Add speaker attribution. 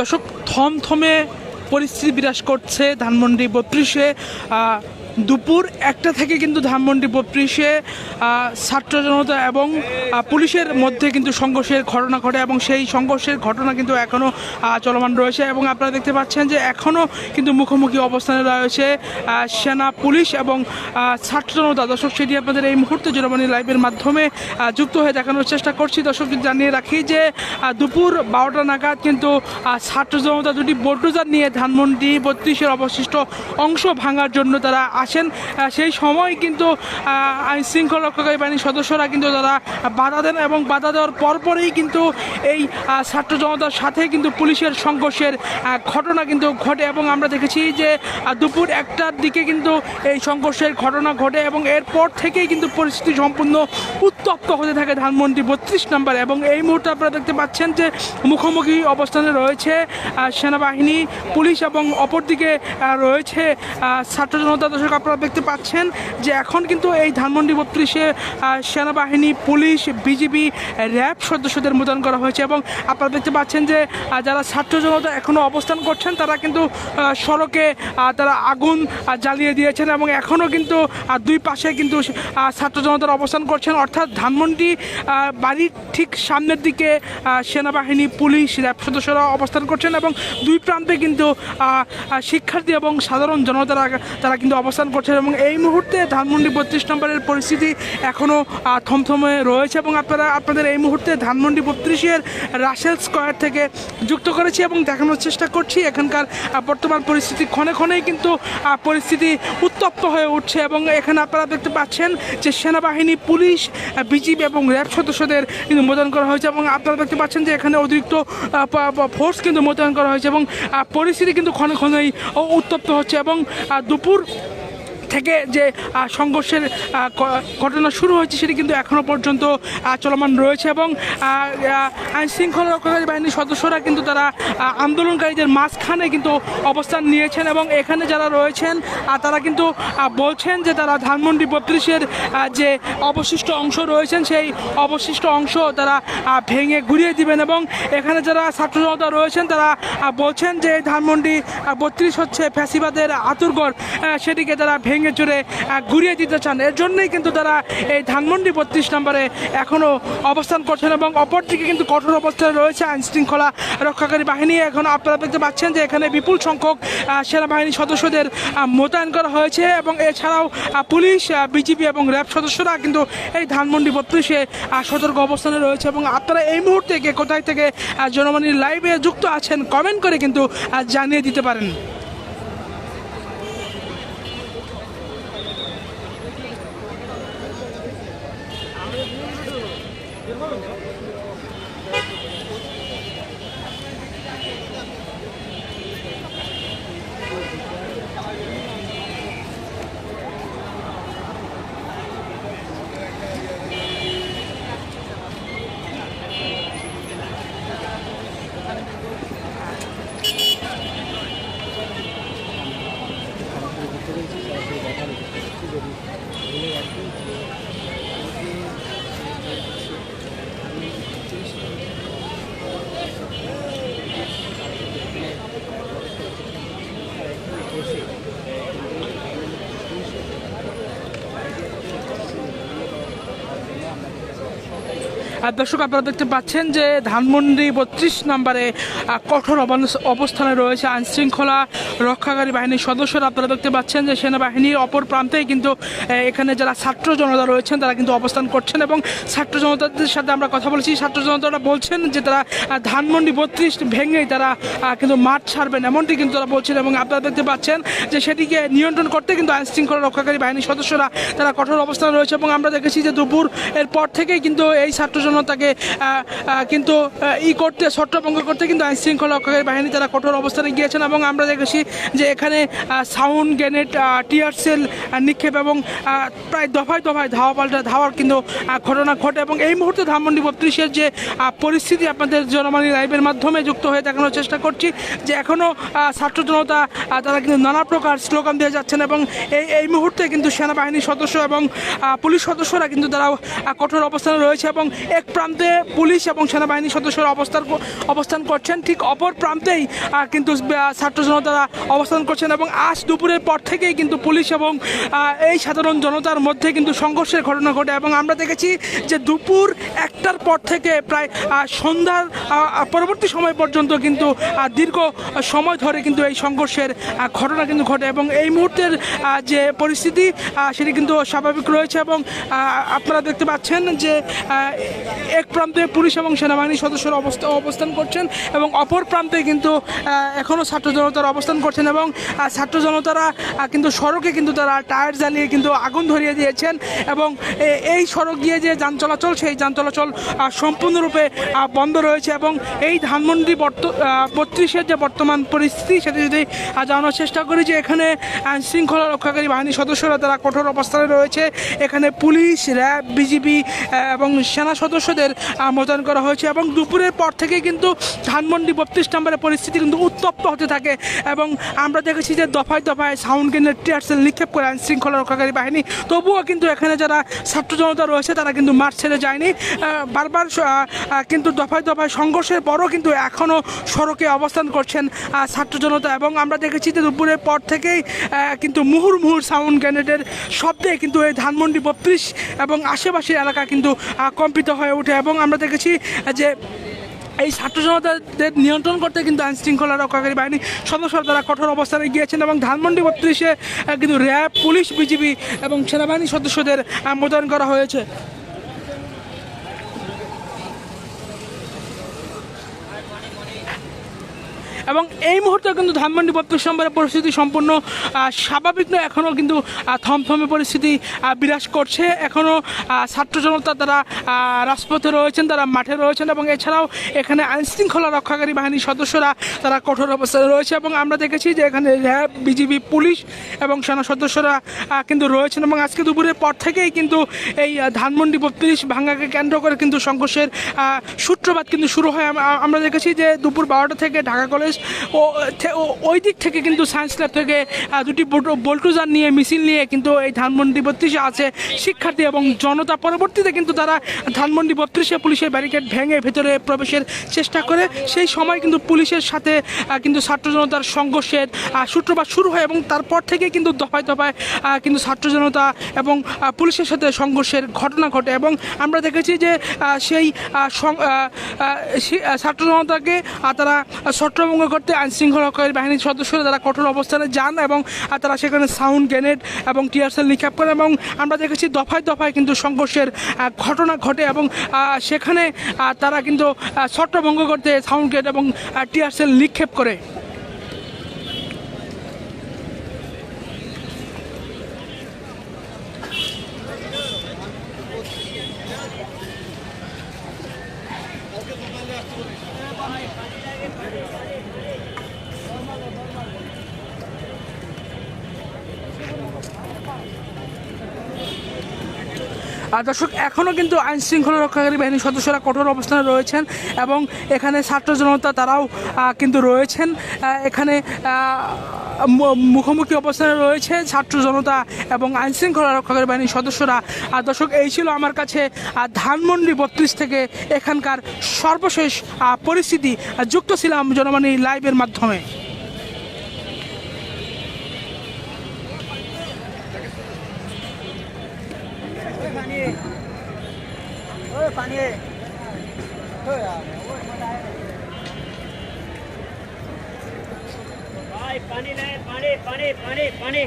Speaker 1: দর্শক থমথমে পরিস্থিতি বিরাজ করছে ধানমন্ডি বত্রিশে। দুপুর একটা থেকে কিন্তু ধানমন্ডি বত্রিশে ছাত্র জনতা এবং পুলিশের মধ্যে কিন্তু সংঘর্ষের ঘটনা ঘটে এবং সেই সংঘর্ষের ঘটনা কিন্তু এখনও চলমান রয়েছে এবং আপনারা দেখতে পাচ্ছেন যে এখনও কিন্তু মুখোমুখি অবস্থানে রয়েছে সেনা, পুলিশ এবং ছাত্র জনতা। দর্শক, সেটি আপনাদের এই মুহূর্তে জোরবানি লাইভের মাধ্যমে যুক্ত হয়ে দেখানোর চেষ্টা করছি। দর্শক জানিয়ে রাখি যে দুপুর বারোটা নাগাদ কিন্তু ছাত্র জনতা দুটি বোল্ডোজার নিয়ে ধানমন্ডি বত্রিশের অবশিষ্ট অংশ ভাঙার জন্য তারা আসেন সেই সময় কিন্তু আইন শৃঙ্খলা রক্ষাকারী বাহিনীর সদস্যরা কিন্তু তারা বাধা দেন এবং বাধা দেওয়ার পরপরই কিন্তু এই ছাত্র জনতার সাথে কিন্তু পুলিশের সংঘর্ষের ঘটনা কিন্তু ঘটে এবং আমরা দেখেছি যে দুপুর একটার দিকে কিন্তু এই সংঘর্ষের ঘটনা ঘটে এবং এরপর থেকেই কিন্তু পরিস্থিতি সম্পূর্ণ উত্তপ্ত হতে থাকে ধানমন্ডি বত্রিশ নাম্বার এবং এই মুহূর্তে আপনারা দেখতে পাচ্ছেন যে, মুখোমুখি অবস্থানে রয়েছে সেনাবাহিনী, পুলিশ এবং অপরদিকে রয়েছে ছাত্র জনতা দর্শক আপনারা দেখতে পাচ্ছেন যে এখন কিন্তু এই ধানমন্ডি বত্রিশে সেনাবাহিনী, পুলিশ, বিজিবি, র্যাব সদস্যদের মোতায়েন করা হয়েছে এবং আপনারা দেখতে পাচ্ছেন যে যারা ছাত্র জনতা এখনও অবস্থান করছেন, তারা কিন্তু সড়কে তারা আগুন জ্বালিয়ে দিয়েছেন এবং এখনও কিন্তু দুই পাশে কিন্তু ছাত্র জনতার অবস্থান করছেন। অর্থাৎ ধানমন্ডি বাড়ির ঠিক সামনের দিকে সেনাবাহিনী, পুলিশ, র্যাব সদস্যরা অবস্থান করছেন এবং দুই প্রান্তে কিন্তু শিক্ষার্থী এবং সাধারণ জনতারা, তারা কিন্তু অবস্থান করছেন এবং এই মুহূর্তে ধানমন্ডি বত্রিশ নম্বরের পরিস্থিতি এখনও থমথমে রয়েছে এবং আপনারা, আপনাদের এই মুহূর্তে ধানমন্ডি বত্রিশের রাসেল স্কোয়ার থেকে যুক্ত করেছি এবং দেখানোর চেষ্টা করছি। এখানকার বর্তমান পরিস্থিতি ক্ষণে ক্ষণেই কিন্তু পরিস্থিতি উত্তপ্ত হয়ে উঠছে এবং এখানে আপনারা দেখতে পাচ্ছেন যে সেনাবাহিনী, পুলিশ বিজিবি এবং র্যাব সদস্যদের কিন্তু মোতায়েন করা হয়েছে এবং আপনারা দেখতে পাচ্ছেন যে এখানে অতিরিক্ত ফোর্স কিন্তু মোতায়েন করা হয়েছে এবং পরিস্থিতি কিন্তু ক্ষণে ক্ষণেই উত্তপ্ত হচ্ছে এবং দুপুর থেকে যে সংঘর্ষের ঘটনা শুরু হয়েছে সেটি কিন্তু এখনও পর্যন্ত চলমান রয়েছে এবং আইন শৃঙ্খলা রক্ষাকারী বাহিনীর সদস্যরা কিন্তু তারা আন্দোলনকারীদের মাঝখানে কিন্তু অবস্থান নিয়েছেন এবং এখানে যারা রয়েছেন তারা কিন্তু বলছেন যে তারা ধানমন্ডি বত্রিশের যে অবশিষ্ট অংশ রয়েছেন, সেই অবশিষ্ট অংশ তারা ভেঙে ঘুরিয়ে দিবেন এবং এখানে যারা ছাত্র জনতা রয়েছেন, তারা বলছেন যে ধানমন্ডি বত্রিশ হচ্ছে ফ্যাসিবাদের আতুরগড় সেটিকে তারা ভেঙে চড়ে আহ, ঘুরিয়ে দিতে চান। এর জন্যই কিন্তু তারা এই ধানমন্ডি বত্রিশ নম্বরে এখনও অবস্থান করছেন এবং অপরদিকে কিন্তু কঠোর অবস্থায় রয়েছে আইন শৃঙ্খলা রক্ষাকারী বাহিনী। এখন আপনারা দেখতে পাচ্ছেন যে এখানে বিপুল সংখ্যক আহ, সেনাবাহিনী সদস্যদের মোতায়েন করা হয়েছে এবং এছাড়াও পুলিশ বিজিবি এবং র্যাব সদস্যরা কিন্তু এই ধানমন্ডি বত্রিশে সতর্ক অবস্থানে রয়েছে এবং আপনারা এই মুহূর্তে কোথায় থেকে আহ, জনমণির লাইভে যুক্ত আছেন কমেন্ট করে কিন্তু জানিয়ে দিতে পারেন। আর দর্শক, আপনারা দেখতে পাচ্ছেন যে ধানমন্ডি বত্রিশ নম্বরে কঠোর অবস্থানে রয়েছে আইন শৃঙ্খলা রক্ষাকারী বাহিনীর সদস্যরা। আপনারা দেখতে পাচ্ছেন যে সেনাবাহিনীর অপর প্রান্তেই কিন্তু এখানে যারা ছাত্র জনতা রয়েছেন, তারা কিন্তু অবস্থান করছেন এবং ছাত্র জনতাদের সাথে আমরা কথা বলেছি। ছাত্র জনতারা বলছেন যে তারা ধানমন্ডি বত্রিশ ভেঙেই তারা কিন্তু মাঠ ছাড়বেন, এমনটি কিন্তু তারা বলছেন এবং আপনারা দেখতে পাচ্ছেন যে সেটিকে নিয়ন্ত্রণ করতে কিন্তু আইন শৃঙ্খলা রক্ষাকারী বাহিনীর সদস্যরা তারা কঠোর অবস্থানে রয়েছে এবং আমরা দেখেছি যে দুপুর এর পর থেকেই কিন্তু এই ছাত্র আহ, আহ, কিন্তু ই করতে ছত্রভঙ্গ করতে কিন্তু আইন শৃঙ্খলা রক্ষাকারী বাহিনী তারা কঠোর অবস্থানে গিয়েছেন এবং আমরা দেখেছি যে এখানে সাউন্ড গ্রেনেড টিয়ার সেল নিক্ষেপ এবং প্রায় দফায় দফায় ধাওয়া পাল্টা ধাওয়ার কিন্তু ঘটনা ঘটে এবং এই মুহূর্তে ধানমন্ডি বত্রিশের যে পরিস্থিতি আপনাদের জনমানি লাইভের মাধ্যমে যুক্ত হয়ে দেখানোর চেষ্টা করছি যে এখনও ছাত্র জনতা তারা কিন্তু নানা প্রকার স্লোগান দিয়ে যাচ্ছেন এবং এই এই মুহূর্তে কিন্তু সেনাবাহিনীর সদস্য এবং পুলিশ সদস্যরা কিন্তু তারা কঠোর অবস্থানে রয়েছে এবং এক প্রান্তে পুলিশ এবং সেনাবাহিনীর সদস্যরা অবস্থান অবস্থান করছেন। ঠিক অপর প্রান্তেই কিন্তু ছাত্র জনতারা অবস্থান করছেন এবং আজ দুপুরের পর থেকেই কিন্তু পুলিশ এবং এই সাধারণ জনতার মধ্যে কিন্তু সংঘর্ষের ঘটনা ঘটে এবং আমরা দেখেছি যে দুপুর একটার পর থেকে প্রায় সন্ধ্যার পরবর্তী সময় পর্যন্ত কিন্তু দীর্ঘ সময় ধরে কিন্তু এই সংঘর্ষের ঘটনা কিন্তু ঘটে এবং এই মুহূর্তের যে পরিস্থিতি সেটি কিন্তু স্বাভাবিক রয়েছে এবং আপনারা দেখতে পাচ্ছেন যে এক প্রান্তে পুলিশ এবং সেনাবাহিনীর সদস্যরা অবস্থা অবস্থান করছেন এবং অপর প্রান্তে কিন্তু এখনও ছাত্র জনতারা অবস্থান করছেন এবং ছাত্র জনতারা কিন্তু সড়কে কিন্তু তারা টায়ার জ্বালিয়ে কিন্তু আগুন ধরিয়ে দিয়েছেন এবং এই সড়ক দিয়ে যে যান চলাচল, সেই যান চলাচল সম্পূর্ণরূপে বন্ধ রয়েছে এবং এই ধানমন্ডি বর্ত বত্রিশের যে বর্তমান পরিস্থিতি, সেটি যদি জানানোর চেষ্টা করি যে এখানে আইন শৃঙ্খলা রক্ষাকারী বাহিনীর সদস্যরা তারা কঠোর অবস্থানে রয়েছে। এখানে পুলিশ, র্যাব, বিজিবি এবং সেনা সদস্যদের মোতায়েন করা হয়েছে এবং দুপুরের পর থেকে কিন্তু ধানমন্ডি বত্রিশ নম্বরের পরিস্থিতি কিন্তু উত্তপ্ত হতে থাকে এবং আমরা দেখেছি যে দফায় দফায় সাউন্ড কেন্দ্রের টিয়ারসেল নিক্ষেপ করে আইন শৃঙ্খলা রক্ষাকারী বাহিনী। তবুও কিন্তু এখানে যারা ছাত্র জনতা রয়েছে, তারা কিন্তু মাঠ ছেড়ে যায়নি। বারবার কিন্তু দফায় দফায় সংঘর্ষের পরও কিন্তু এখনও সড়কে অবস্থান করছেন ছাত্র জনতা এবং আমরা দেখেছি যে দুপুরের পর থেকেই কিন্তু মুহুর মুহুর সাউন্ড গ্রেনেডের শব্দে কিন্তু এই ধানমন্ডি বত্রিশ এবং আশেপাশের এলাকা কিন্তু কম্পিত হয়ে ওঠে এবং আমরা দেখেছি যে এই ছাত্র জনতাদের নিয়ন্ত্রণ করতে কিন্তু আইন শৃঙ্খলা রক্ষাকারী বাহিনী সদস্যরা তারা কঠোর অবস্থানে গিয়েছেন এবং ধানমন্ডি বত্রিশে কিন্তু র্যাব, পুলিশ, বিজিবি এবং সেনাবাহিনী সদস্যদের মোতায়েন করা হয়েছে। এবং এই মুহূর্তে কিন্তু ধানমন্ডি বত্রিশ নম্বরের পরিস্থিতি সম্পূর্ণ স্বাভাবিক নয়। এখনও কিন্তু থমথমে পরিস্থিতি বিরাজ করছে। এখনও ছাত্র জনতা তারা রাজপথে রয়েছেন, তারা মাঠে রয়েছেন এবং এছাড়াও এখানে আইনশৃঙ্খলা রক্ষাকারী বাহিনীর সদস্যরা তারা কঠোর অবস্থায় রয়েছে এবং আমরা দেখেছি যে এখানে র্যাব বিজিবি পুলিশ এবং সেনা সদস্যরা কিন্তু রয়েছেন এবং আজকে দুপুরের পর থেকেই কিন্তু এই ধানমন্ডি বত্রিশ ভাঙ্গাকে কেন্দ্র করে কিন্তু সংঘর্ষের সূত্রপাত কিন্তু শুরু হয়। আমরা দেখেছি যে দুপুর বারোটা থেকে ঢাকা কলেজ ও ও- ওই দিক থেকে কিন্তু সায়েন্স ল্যাব থেকে দুটি বল্টুজার নিয়ে, মিছিল নিয়ে কিন্তু এই ধানমন্ডি বত্রিশে আছে। শিক্ষার্থী এবং জনতা পরবর্তীতে কিন্তু তারা ধানমন্ডি বত্রিশে পুলিশের ব্যারিকেড ভেঙে ভেতরে প্রবেশের চেষ্টা করে। সেই সময় কিন্তু পুলিশের সাথে কিন্তু ছাত্র জনতার সংঘর্ষের সূত্রপাত শুরু হয় এবং তারপর থেকে কিন্তু দফায় দফায় কিন্তু ছাত্র জনতা এবং পুলিশের সাথে সংঘর্ষের ঘটনা ঘটে এবং আমরা দেখেছি যে সেই ছাত্র জনতাকে তারা ছত্রভঙ্গ করতে আইন শৃঙ্খলাকারী বাহিনীর সদস্যরা তারা কঠোর অবস্থানে যান এবং তারা সেখানে সাউন্ড গ্রেনেড এবং টিয়ারসেল নিক্ষেপ করে এবং আমরা দেখেছি দফায় দফায় কিন্তু সংঘর্ষের ঘটনা ঘটে এবং সেখানে তারা কিন্তু ছত্রভঙ্গ করতে সাউন্ড গ্রেড এবং টিয়ারসেল নিক্ষেপ করে। দর্শক এখনও কিন্তু আইন শৃঙ্খলা রক্ষাকারী বাহিনীর সদস্যরা কঠোর অবস্থানে রয়েছেন এবং এখানে ছাত্র জনতা তারাও কিন্তু রয়েছেন। এখানে মুখোমুখি অবস্থানে রয়েছে ছাত্র জনতা এবং আইন শৃঙ্খলা রক্ষাকারী বাহিনীর সদস্যরা। আর দর্শক, এই ছিল আমার কাছে ধানমন্ডি বত্রিশ থেকে এখানকার সর্বশেষ পরিস্থিতি। যুক্ত ছিলাম জনমানী লাইভের মাধ্যমে।
Speaker 2: पानी। ओए पानी। पानी पानी पानी।